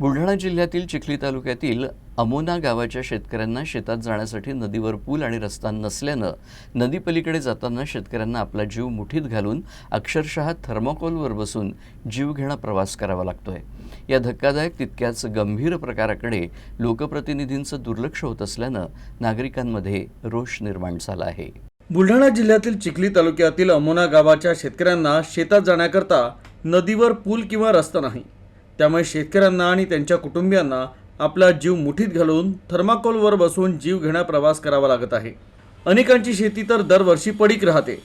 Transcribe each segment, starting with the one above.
बुलढाणा जिल्ह्यातील चिखली तालुक्यातील अमोना गावाच्या शेतकऱ्यांना शेतात जाण्यासाठी नदीवर पूल आणि रस्ता नसल्यानं नदीपलीकडे जाताना शेतकऱ्यांना आपला जीव मुठीत घालून अक्षरशः थर्माकोलवर बसून जीवघेणा प्रवास करावा लागतोय. या धक्कादायक तितक्याच गंभीर प्रकाराकडे लोकप्रतिनिधींचं दुर्लक्ष होत असल्यानं नागरिकांमध्ये रोष निर्माण झाला आहे. बुलढाणा जिल्ह्यातील चिखली तालुक्यातील अमोना गावाच्या शेतकऱ्यांना शेतात जाण्याकरता नदीवर पूल किंवा रस्ता नाही. त्यामुळे शेतकऱ्यांना आणि त्यांच्या कुटुंबियांना आपला जीव मुठीत घालून थर्माकोलवर बसून जीव घेण्या प्रवास करावा लागत आहे. अनेकांची शेती तर दरवर्षी पडीक राहते.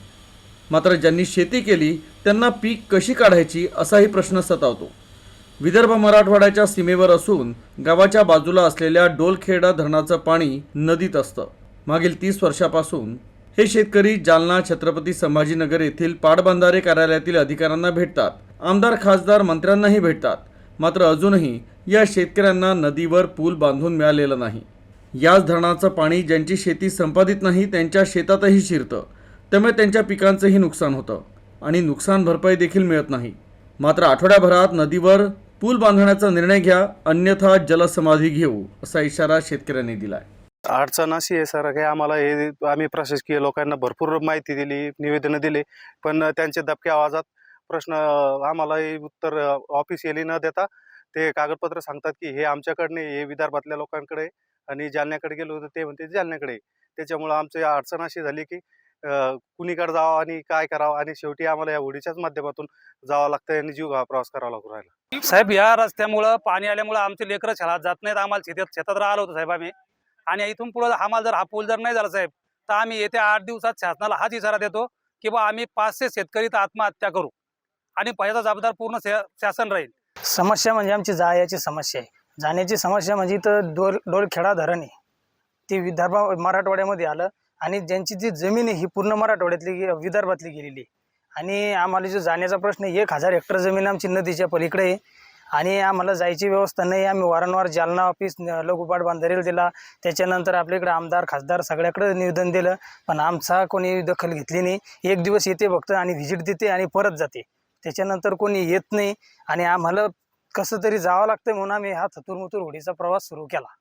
मात्र ज्यांनी शेती केली त्यांना पीक कशी काढायची असाही प्रश्न सतावतो. विदर्भ मराठवाड्याच्या सीमेवर असून गावाच्या बाजूला असलेल्या डोलखेडा धरणाचं पाणी नदीत असतं. मागील तीस वर्षापासून हे शेतकरी जालना छत्रपती संभाजीनगर येथील पाटबंधारे कार्यालयातील अधिकाऱ्यांना भेटतात. आमदार खासदार मंत्र्यांनाही भेटतात. मात्र अजूनही या शेतकऱ्यांना नदीवर पूल बांधून मिळालेला नाही. याच धरणाचं पाणी ज्यांची शेती संपादित नाही त्यांच्या शेतातही शिरतं. त्यामुळे त्यांच्या पिकांचंही नुकसान होतं आणि नुकसान भरपाई देखील मिळत नाही. मात्र आठवड्याभरात नदीवर पूल बांधण्याचा निर्णय घ्या अन्यथा जलसमाधी घेऊ असा इशारा शेतकऱ्यांनी दिलाय. अडचण अशी आहे सर की आम्हाला हे आम्ही प्रशासकीय लोकांना भरपूर माहिती दिली निवेदनं दिली पण त्यांचे दबक्या आवाजात प्रश्न आम्हालाही उत्तर उत्तर ऑफिशियली न देता ते कागदपत्र सांगतात की हे आमच्याकडे हे विदर्भातल्या लोकांकडे आणि जालन्याकडे गेलो होतो ते म्हणते जालन्याकडे त्याच्यामुळं आमची अडचण अशी झाली की कुणीकडे जावं आणि काय करावं आणि शेवटी आम्हाला या होडीच्याच माध्यमातून जावं लागतं आणि जीव प्रवास करावा लागू राहिला. साहेब या रस्त्यामुळं पाणी आल्यामुळं आमचे लेकरं शाळेत जात नाहीत. आम्हाला शेतात शेतात राहिलो होतो साहेब आम्ही. आणि इथून पुढं आम्हाला जर हा पूल जर नाही झाला साहेब तर आम्ही येत्या आठ दिवसात शासनाला हाच इशारा देतो की बा आम्ही पाचशे शेतकरी तर आत्महत्या करू. आणि पहिल्याचा जबाबदार पूर्ण शासन राहील. समस्या म्हणजे आमची जायाची समस्या आहे. जाण्याची समस्या म्हणजे इथं डोल डोलखेडा धरण आहे. ती विदर्भ मराठवाड्यामध्ये आलं आणि ज्यांची जी जमीन आहे ही पूर्ण मराठवाड्यातली विदर्भातली गेलेली आहे. आणि आम्हाला जो जाण्याचा प्रश्न एक हजार हेक्टर जमीन आमची नदीच्या पलीकडे आहे. आणि आम्हाला जायची व्यवस्था नाही आम्ही वारंवार जालना ऑफिस न- लघुपाट बांधारेला दिला. त्याच्यानंतर आपल्याकडे आमदार खासदार सगळ्याकडे निवेदन दिलं. पण आमचा कोणी दखल घेतली नाही. एक दिवस येते बघतं आणि व्हिजिट देते आणि परत जाते. त्याच्यानंतर कोणी येत नाही आणि आम्हाला कसं तरी जावं लागतं म्हणून आम्ही हा थतुरमुतुर होडीचा प्रवास सुरू केला.